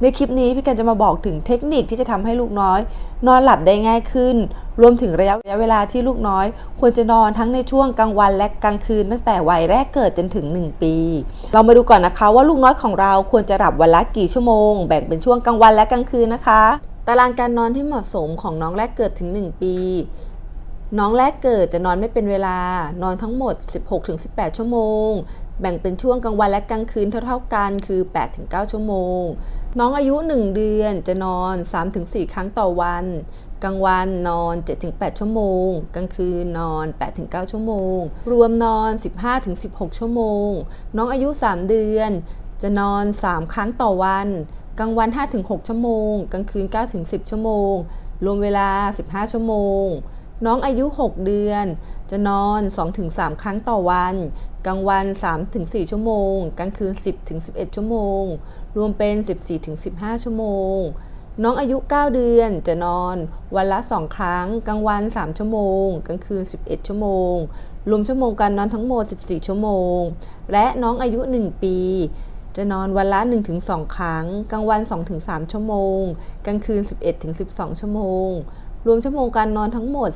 ในคลิปนี้พี่กันจะมาบอกถึงเทคนิคที่จะทำให้ลูกน้อย นอนหลับได้ง่ายขึ้น รวมถึงระยะเวลาที่ลูกน้อย ควรจะนอนทั้งในช่วงกลางวันและกลางคืน ตั้งแต่วัยแรกเกิดจนถึง 1 ปี เรามาดูก่อนนะคะว่าลูกน้อยของเราควรจะหลับวันละกี่ชั่วโมง แบ่งเป็นช่วงกลางวันและกลางคืนนะคะ ตารางการนอนที่เหมาะสมของน้องแรกเกิดถึง 1 ปี น้องแรกเกิดจะนอนไม่เป็นเวลานอนทั้งหมด 16-18 ชั่วโมง แบ่งเป็นช่วงกลางวันและกลางคืนเท่าๆกันคือ 8-9 ชั่วโมง น้องอายุ 1 เดือนจะนอน 3-4 ครั้งต่อวัน กลางวันนอน 7-8 ชั่วโมง กลางคืนนอน 8-9 ชั่วโมง รวมนอน 15-16 ชั่วโมง น้องอายุ 3 เดือน จะนอน 3 ครั้งต่อวัน กลางวัน 5-6 ชั่วโมง กลางคืน 9-10 ชั่วโมง รวมเวลา 15 ชั่วโมง น้องอายุ 6 เดือน จะนอน 2-3 ครั้งต่อวัน กลางวัน 3-4 ชั่วโมง กลางคืน 10-11 ชั่วโมง รวมเป็น 14-15 ชั่วโมง น้องอายุ 9 เดือน จะนอน วันละ 2 ครั้ง กลางวัน 3 ชั่วโมง กลางคืน 11 ชั่วโมง รวมชั่วโมงการนอนทั้งหมด 14 ชั่วโมง และน้องอายุ 1 ปีจะนอนวันละ 1-2 ครั้ง กลางวัน 2-3 ชั่วโมง กลางคืน 11-12 ชั่วโมง รวมชั่วโมงการนอนทั้งหมด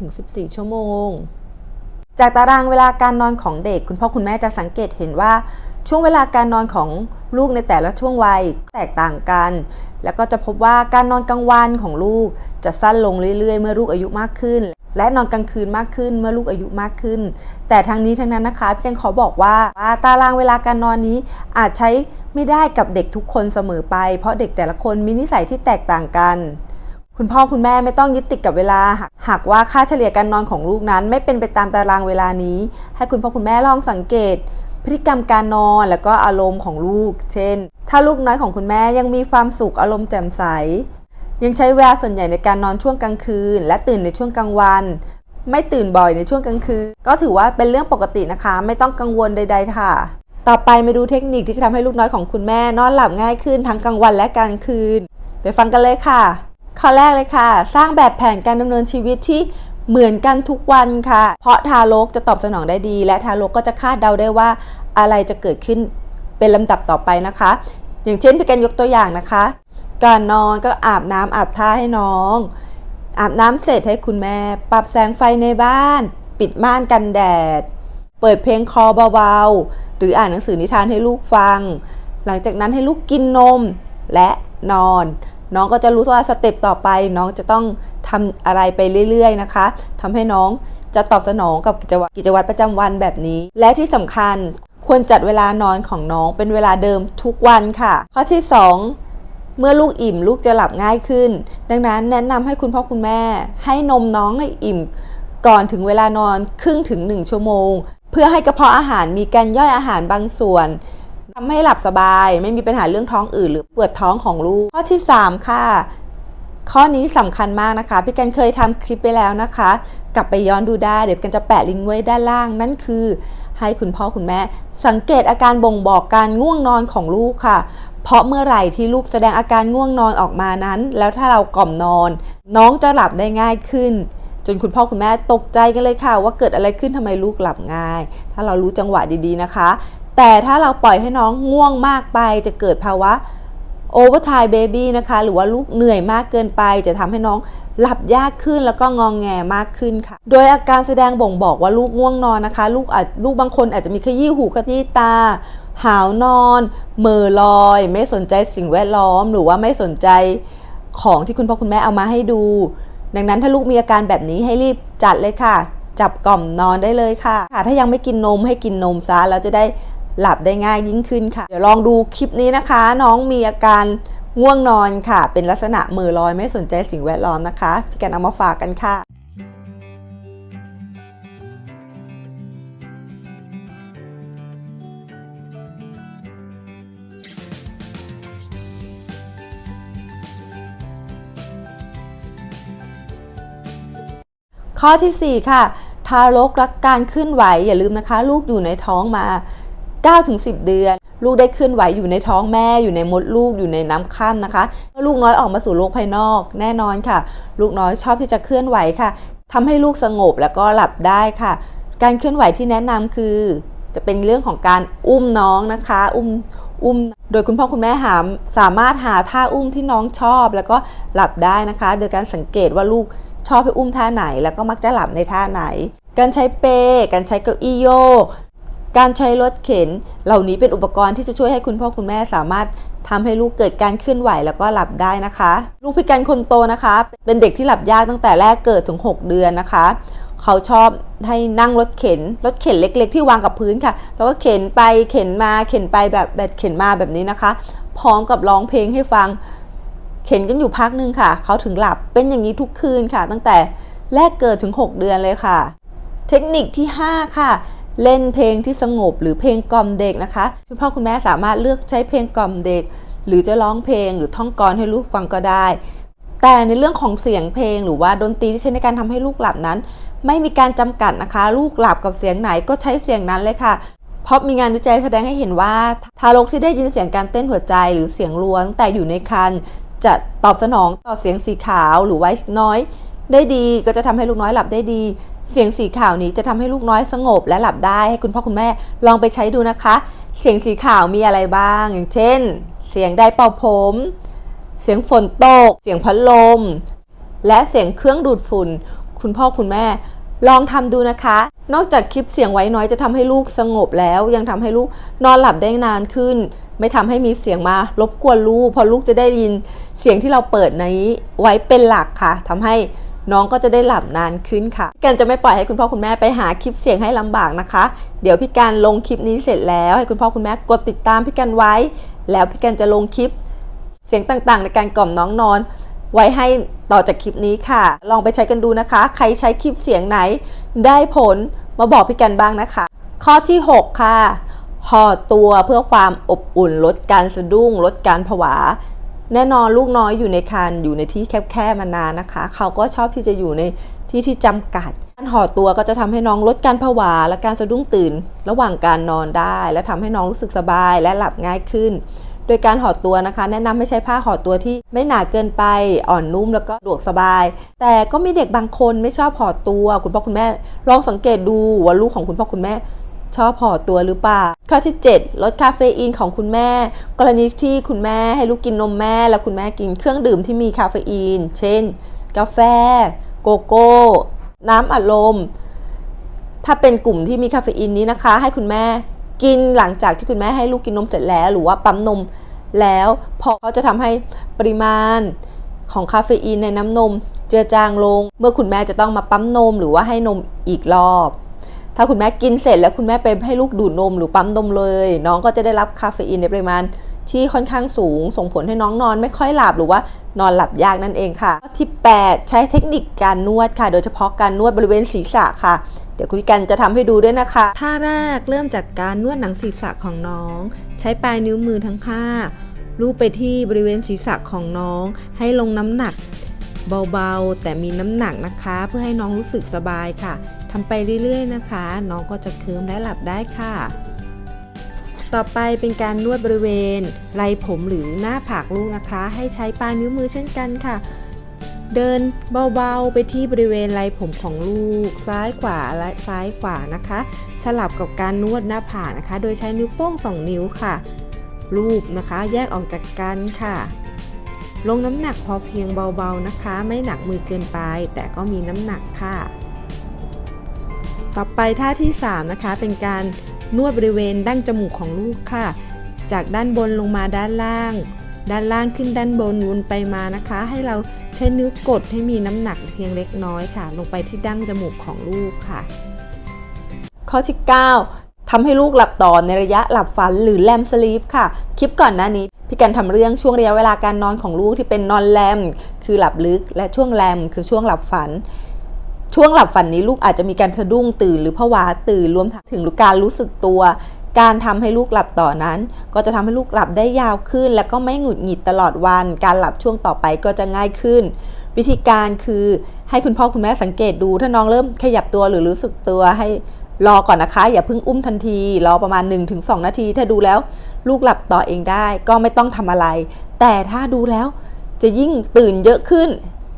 13-14 ชั่วโมง จากตารางเวลาการนอนของเด็ก คุณพ่อคุณแม่จะสังเกตเห็นว่าช่วงเวลาการนอนของลูกในแต่ละช่วงวัยแตกต่างกัน แล้วก็จะพบว่าการนอนกลางวันของลูกจะสั้นลงเรื่อยๆ เมื่อลูกอายุมากขึ้น และนอนกลางคืนมากขึ้นเมื่อลูกอายุมากขึ้น แต่ทั้งนี้ทั้งนั้นนะคะพี่กันขอบอกว่าตารางเวลาการนอนนี้อาจใช้ไม่ได้กับเด็กทุกคนเสมอไป เพราะเด็กแต่ละคนมีนิสัยที่แตกต่างกัน คุณพ่อคุณแม่ไม่ต้องยึดติดกับเวลา หากว่าค่าเฉลี่ยการนอนของลูกนั้น ไม่เป็นไปตามตารางเวลานี้ ให้คุณพ่อคุณแม่ลองสังเกต พฤติกรรมการนอนแล้วก็อารมณ์ของลูก เช่น ถ้าลูกน้อยของคุณแม่ยังมีความสุขอารมณ์แจ่มใส ยังใช้เวลาส่วนใหญ่ในการนอนช่วงกลางคืน และตื่นในช่วงกลางวัน ไม่ตื่นบ่อยในช่วงกลางคืน ก็ถือว่าเป็นเรื่องปกตินะคะ ไม่ต้องกังวลใด ๆ ค่ะ ต่อไปมาดูเทคนิคที่จะทำให้ลูกน้อยของคุณแม่นอนหลับง่ายขึ้นทั้งกลางวันและกลางคืน ไปฟังกันเลยค่ะ ข้อแรกเลยค่ะ สร้างแบบแผนการดำเนินชีวิตที่เหมือนกันทุกวันค่ะ เพราะทารกจะตอบสนองได้ดี และทารกก็จะคาดเดาได้ว่าอะไรจะเกิดขึ้นเป็นลำดับต่อไปนะคะ อย่างเช่นพี่กันยกตัวอย่างนะคะ ก่อนนอนก็อาบน้ำอาบท่าให้น้อง อาบน้ำเสร็จให้คุณแม่ ปรับแสงไฟในบ้าน ปิดม่านกันแดด เปิดเพลงคอเบาๆหรืออ่านหนังสือนิทานให้ลูกฟัง หลังจากนั้นให้ลูกกินนมและนอน น้องก็จะรู้ว่าสเต็ปต่อไป น้องจะต้องทำอะไรไปเรื่อยๆนะคะทำให้น้องจะตอบสนองกับกิจวัตรกิจวัตรประจำวันแบบนี้ และที่สำคัญควรจัดเวลานอนของน้องเป็นเวลาเดิมทุกวันค่ะ ข้อที่ 2 เมื่อลูกอิ่มลูกจะหลับง่ายขึ้น ดังนั้นแนะนำให้คุณพ่อคุณแม่ ให้นมน้องให้อิ่ม ก่อนถึงเวลานอนครึ่งถึง 1 ชั่วโมง เพื่อให้กระเพาะอาหารมีการย่อยอาหารบางส่วน ทำให้หลับสบาย ไม่มีปัญหาเรื่องท้องอืดหรือปวดท้องของลูก ข้อที่ 3 ค่ะ ข้อนี้สำคัญมากนะคะ พี่กันเคยทำคลิปไปแล้วนะคะ กลับไปย้อนดูได้ เดี๋ยวกันจะแปะลิงก์ไว้ด้านล่าง นั่นคือให้คุณพ่อคุณแม่ สังเกตอาการบ่งบอกการง่วงนอนของลูกค่ะ เพราะเมื่อไหร่ที่ลูกแสดงอาการง่วงนอนออกมานั้น แล้วถ้าเรากล่อมนอน น้องจะหลับได้ง่ายขึ้น จนคุณพ่อคุณแม่ตกใจกันเลยค่ะ ว่าเกิดอะไรขึ้นทำไมลูกหลับง่าย ถ้าเรารู้จังหวะดีๆนะคะ แต่ถ้าเราปล่อยให้น้องง่วงมากไปจะเกิดภาวะโอเวอร์ไทม์เบบี้นะคะ หรือว่าลูกเหนื่อยมากเกินไป จะทำให้น้องหลับยากขึ้นแล้วก็งองแงมากขึ้นค่ะ โดยอาการแสดงบ่งบอกว่าลูกง่วงนอนนะคะ ลูกอาจลูกบางคนอาจจะมีขยี้หูขยี้ตา หาวนอนเหม่อลอย ไม่สนใจสิ่งแวดล้อม หรือว่าไม่สนใจของที่คุณพ่อคุณแม่เอามาให้ดู ดังนั้นถ้าลูกมีอาการแบบนี้ให้รีบจัดเลยค่ะ จับกล่อมนอนได้เลยค่ะ ถ้ายังไม่กินนมให้กินนมซะแล้วจะได้ หลับได้ง่ายยิ่งขึ้นค่ะ เดี๋ยวลองดูคลิปนี้นะคะ น้องมีอาการง่วงนอนค่ะ เป็นลักษณะมือลอยไม่สนใจสิ่งแวดล้อมนะคะพี่กันเอามาฝากกันค่ะข้อทีสี่4 ค่ะ ทารกรักการเคลื่อนไหวอย่าลืมนะคะ ลูกอยู่ในท้องมา 9-10 เดือน ลูกได้เคลื่อนไหวอยู่ในท้องแม่อยู่ในมดลูกอยู่ในน้ำข้ามนะคะเมื่อลูกน้อยออกมาสู่โลกภายนอก แน่นอนค่ะ ลูกน้อยชอบที่จะเคลื่อนไหวค่ะทำให้ลูกสงบแล้วก็หลับได้ค่ะ การเคลื่อนไหวที่แนะนำคือ จะเป็นเรื่องของการอุ้มน้องนะคะ อุ้มอุ้มโดยคุณพ่อคุณแม่หามสามารถหาท่าอุ้มที่น้องชอบ แล้วก็หลับได้นะคะ โดยการสังเกตว่าลูกชอบให้อุ้มท่าไหน แล้วก็มักจะหลับในท่าไหน การใช้เป การใช้เก้าอี้โยก การใช้รถเข็น เหล่านี้เป็นอุปกรณ์ที่จะช่วยให้คุณพ่อคุณแม่สามารถทำให้ลูกเกิดการเคลื่อนไหวแล้วก็หลับได้นะคะ ลูกพิการคนโตนะคะ เป็นเด็กที่หลับยากตั้งแต่แรกเกิดถึง 6 เดือนนะคะ เขาชอบให้นั่งรถเข็น รถเข็นเล็ก ๆ ที่วางกับพื้นค่ะ แล้วก็เข็นไปเข็นมาเข็นไปแบบแบบเข็นมาแบบนี้นะคะ พร้อมกับร้องเพลงให้ฟัง เข็นกันอยู่พักหนึ่งค่ะ เขาถึงหลับเป็นอย่างนี้ทุกคืนค่ะ ตั้งแต่แรกเกิดถึง 6 เดือนเลยค่ะ เทคนิคที่ 5 ค่ะ เล่นเพลงที่สงบหรือเพลงกล่อมเด็กนะคะคุณพ่อคุณแม่สามารถเลือกใช้เพลงกล่อมเด็ก หรือจะร้องเพลงหรือท่องกรให้ลูกฟังก็ได้ แต่ในเรื่องของเสียงเพลงหรือว่าดนตรีที่ใช้ในการทำให้ลูกหลับนั้น ไม่มีการจำกัดนะคะ ลูกหลับกับเสียงไหนก็ใช้เสียงนั้นเลยค่ะเพราะมีงานวิจัยแสดงให้เห็นว่า ทารกที่ได้ยินเสียงการเต้นหัวใจหรือเสียงร้วงแต่อยู่ในครรภ์จะตอบสนองต่อเสียงสีขาวหรือไวท์น้อย ได้ดีก็จะทำให้ลูกน้อยหลับได้ดี เสียงสีขาวนี้จะทำให้ลูกน้อยสงบและหลับได้ให้คุณพ่อคุณแม่ลองไปใช้ดูนะคะ เสียงสีขาวมีอะไรบ้าง อย่างเช่น เสียงไดร์เป่าผม เสียงฝนตก เสียงพัดลม และเสียงเครื่องดูดฝุ่น คุณพ่อคุณแม่ลองทำดูนะคะ นอกจากคลิปเสียงไว้น้อยจะทำให้ลูกสงบแล้ว ยังทำให้ลูกนอนหลับได้นานขึ้น ไม่ทำให้มีเสียงมารบกวนลูกพราะลูกจะได้ยินเสียงที่เราเปิดนี้ไว้เป็นหลักค่ะทำให้ น้องก็จะได้หลับนานขึ้นค่ะการจะไม่ปล่อยให้คุณพ่อคุณแม่ไปหาคลิปเสียงให้ลำบากนะคะ เดี๋ยวพี่การลงคลิปนี้เสร็จแล้วให้คุณพ่อคุณแม่กดติดตามพี่การไว้ แล้วพี่การจะลงคลิปเสียงต่างๆ ในการกล่อมน้องนอน ไว้ให้ต่อจากคลิปนี้ค่ะ ลองไปใช้กันดูนะคะ ใครใช้คลิปเสียงไหน ได้ผลมาบอกพี่กันบ้างนะคะ ข้อที่ 6 ค่ะห่อตัวเพื่อความอบอุ่นลดการสะดุ้งลดการผวา แน่นอนลูกน้อยอยู่ในครรภ์อยู่ในที่แคบๆมานานนะคะ เขาก็ชอบที่จะอยู่ในที่ที่จำกัด การห่อตัวก็จะทำให้น้องลดการผวาและการสะดุ้งตื่น ระหว่างการนอนได้ และทำให้น้องรู้สึกสบายและหลับง่ายขึ้น โดยการห่อตัวนะคะ แนะนำให้ใช้ผ้าห่อตัวที่ไม่หนาเกินไปอ่อนนุ่มแล้วก็สะดวกสบาย แต่ก็มีเด็กบางคนไม่ชอบห่อตัว คุณพ่อคุณแม่ลองสังเกตดูว่าลูกของคุณพ่อคุณแม่ ชอบห่อตัวหรือเปล่า ข้อที่ 7 ลดคาเฟอีนของคุณแม่ กรณีที่คุณแม่ให้ลูกกินนมแม่ แล้วคุณแม่กินเครื่องดื่มที่มีคาเฟอีน เช่น กาแฟ โกโก้ น้ำอัดลม ถ้าเป็นกลุ่มที่มีคาเฟอีนนี้นะคะ ให้คุณแม่กินหลังจากที่คุณแม่ให้ลูกกินนมเสร็จแล้ว หรือว่าปั๊มนมแล้วพอเขาจะทำให้ปริมาณของคาเฟอีนในน้ำนม เจือจางลง เมื่อคุณแม่จะต้องมาปั๊มนมหรือว่าให้นมอีกรอบ ถ้าคุณแม่กินเสร็จแล้วคุณแม่ไปให้ลูกดูดนมหรือปั๊มนมเลย น้องก็จะได้รับคาเฟอีนในปริมาณที่ค่อนข้างสูง ส่งผลให้น้องนอนไม่ค่อยหลับหรือว่านอนหลับยากนั่นเองค่ะที่ 8 ใช้เทคนิคการนวดค่ะ โดยเฉพาะการนวดบริเวณศีรษะค่ะเดี๋ยวคุณกันจะทำให้ดูด้วยนะคะท่าแรกเริ่มจากการนวดหนังศีรษะของน้อง ใช้ปลายนิ้วมือทั้งห้าลูบไปที่บริเวณศีรษะของน้อง ให้ลงน้ำหนักเบาๆ แต่มีน้ำหนักนะคะ เพื่อให้น้องรู้สึกสบายค่ะ ทำไปเรื่อยๆนะคะ น้องก็จะเคลิมและหลับได้ค่ะ ต่อไปเป็นการนวดบริเวณไหล่ผมหรือหน้าผากลูกนะคะ ให้ใช้ปลายนิ้วมือเช่นกันค่ะ เดินเบาๆไปที่บริเวณไหล่ผมของลูก ซ้ายขวาและซ้ายขวานะคะ สลับกับการนวดหน้าผากนะคะ โดยใช้นิ้วโป้ง 2 นิ้วค่ะ รูปนะคะแยกออกจากกันค่ะลงน้ำหนักพอเพียงเบาๆนะคะ ไม่หนักมือเกินไป แต่ก็มีน้ำหนักค่ะ ต่อไปท่าที่ 3 นะคะ เป็นการนวดบริเวณดั้งจมูกของลูกค่ะ จากด้านบนลงมาด้านล่าง ด้านล่างขึ้นด้านบนวนไปมานะคะ ให้เราใช้นิ้วกดให้มีน้ำหนักเพียงเล็กน้อยค่ะ ลงไปที่ดั้งจมูกของลูกค่ะ ข้อที่ 9 ทำให้ลูกหลับต่อในระยะหลับฝันหรือแลมสลีปค่ะ คลิปก่อนหน้านี้พี่กันทำเรื่องช่วงระยะเวลาการนอนของลูกที่เป็นนอนแลมคือหลับลึกและช่วงแลมคือช่วงหลับฝัน ช่วงหลับฝันนี้ลูกอาจจะมีการสะดุ้งตื่นหรือผวาตื่นรวมถึงการรู้สึกตัว การทำให้ลูกหลับต่อนั้น ก็จะทำให้ลูกหลับได้ยาวขึ้น และก็ไม่หงุดหงิดตลอดวัน การหลับช่วงต่อไปก็จะง่ายขึ้น วิธีการคือให้คุณพ่อคุณแม่สังเกตดู ถ้าน้องเริ่มขยับตัวหรือรู้สึกตัวให้รอก่อนนะคะ อย่าเพิ่งอุ้มทันที รอประมาณ 1-2 นาที ถ้าดูแล้ว ลูกหลับต่อเองได้ ก็ไม่ต้องทำอะไร แต่ถ้าดูแล้วจะยิ่งตื่นเยอะขึ้น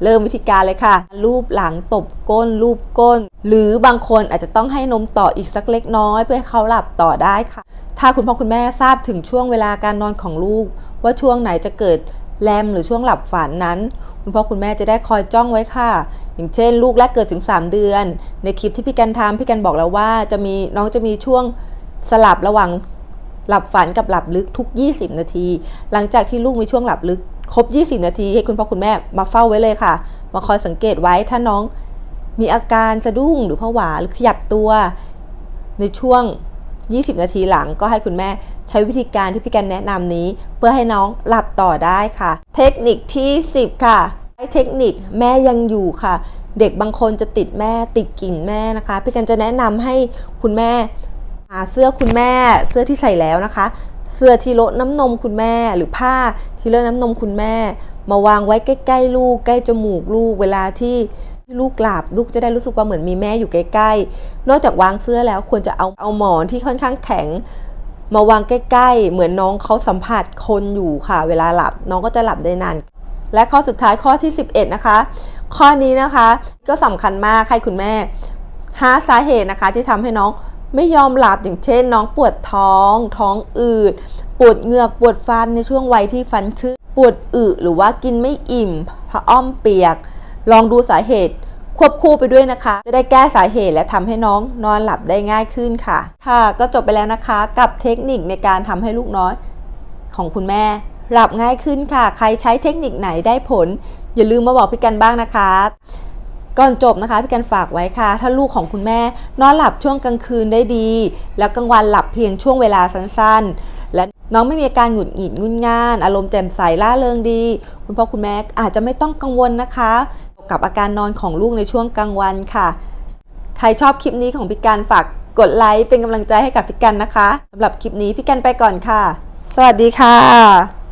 เริ่มวิธีการเลยค่ะ รูปหลังตบก้น รูปก้น หรือบางคนอาจจะต้องให้นมต่ออีกสักเล็กน้อย เพื่อให้เขาหลับต่อได้ค่ะ ถ้าคุณพ่อคุณแม่ทราบถึงช่วงเวลาการนอนของลูก ว่าช่วงไหนจะเกิดแรมหรือช่วงหลับฝันนั้น คุณพ่อคุณแม่จะได้คอยจ้องไว้ค่ะ อย่างเช่น ลูกแรกเกิดถึง 3 เดือน ในคลิปที่พี่กันทำพี่กันบอกแล้วว่าจะมีน้องจะมีช่วงสลับระหว่าง หลับฝันกับหลับลึกทุก 20 นาที หลังจากที่ลูกมีช่วงหลับลึกครบ 20 นาที ให้คุณพ่อคุณแม่มาเฝ้าไว้เลยค่ะ มาคอยสังเกตไว้ถ้าน้องมีอาการสะดุ้งหรือผวาหรือขยับตัว ในช่วง 20 นาทีหลังก็ให้คุณแม่ใช้วิธีการที่พี่กันแนะนำนี้ เพื่อให้น้องหลับต่อได้ค่ะ เทคนิคที่ 10 ค่ะใช้เทคนิคแม่ยังอยู่ค่ะ เด็กบางคนจะติดแม่ติดกลิ่นแม่นะคะ พี่กันจะแนะนำให้คุณแม่ เสื้อคุณแม่เสื้อที่ใส่แล้วนะคะ เสื้อที่ลดน้ำนมคุณแม่หรือผ้าที่เลดน้ำนมคุณแม่ มาวางไว้ใกล้ๆลูก ใกล้จมูกลูก เวลาที่ลูกหลับลูกจะได้รู้สึกว่าเหมือนมีแม่อยู่ใกล้ๆ นอกจากวางเสื้อแล้วควรจะเอาเอาหมอนที่ค่อนข้างแข็ง มาวางใกล้ๆ เหมือนน้องเขาสัมผัสคนอยู่ค่ะ เวลาหลับน้องก็จะหลับได้นานและข้อสุดท้ายข้อที่ 11 นะคะ ข้อนี้นะคะก็สำคัญมากให้คุณแม่หาสาเหตุนะคะที่ทำให้น้อง ไม่ยอมหลับอย่างเช่น น้องปวดท้อง ท้องอืด ปวดเหงือก ปวดฟันในช่วงวัยที่ฟันขึ้น ปวดอึหรือว่ากินไม่อิ่มพระอ้อมเปียก ลองดูสาเหตุ ควบคู่ไปด้วยนะคะ จะได้แก้สาเหตุและทำให้น้องนอนหลับได้ง่ายขึ้นค่ะ ค่ะ ก็จบไปแล้วนะคะ กับเทคนิคในการทำให้ลูกน้อยของคุณแม่ หลับง่ายขึ้นค่ะ ใครใช้เทคนิคไหนได้ผล อย่าลืมมาบอกพี่กันบ้างนะคะ ก่อนจบนะคะพี่กันฝากไว้ค่ะ ถ้าลูกของคุณแม่ นอนหลับช่วงกลางคืนได้ดี แล้วกลางวันหลับเพียงช่วงเวลาสั้นๆ และน้องไม่มีอาการหงุดหงิดงุนง่าน อารมณ์แจ่มใสล่าเริงดี คุณพ่อคุณแม่อาจจะไม่ต้องกังวลนะคะ กับอาการนอนของลูกในช่วงกลางวันค่ะ ใครชอบคลิปนี้ของพี่กันฝากกดไลค์เป็นกำลังใจให้กับพี่กันนะคะสำหรับคลิปนี้พี่กันไปก่อนค่ะ สวัสดีค่ะ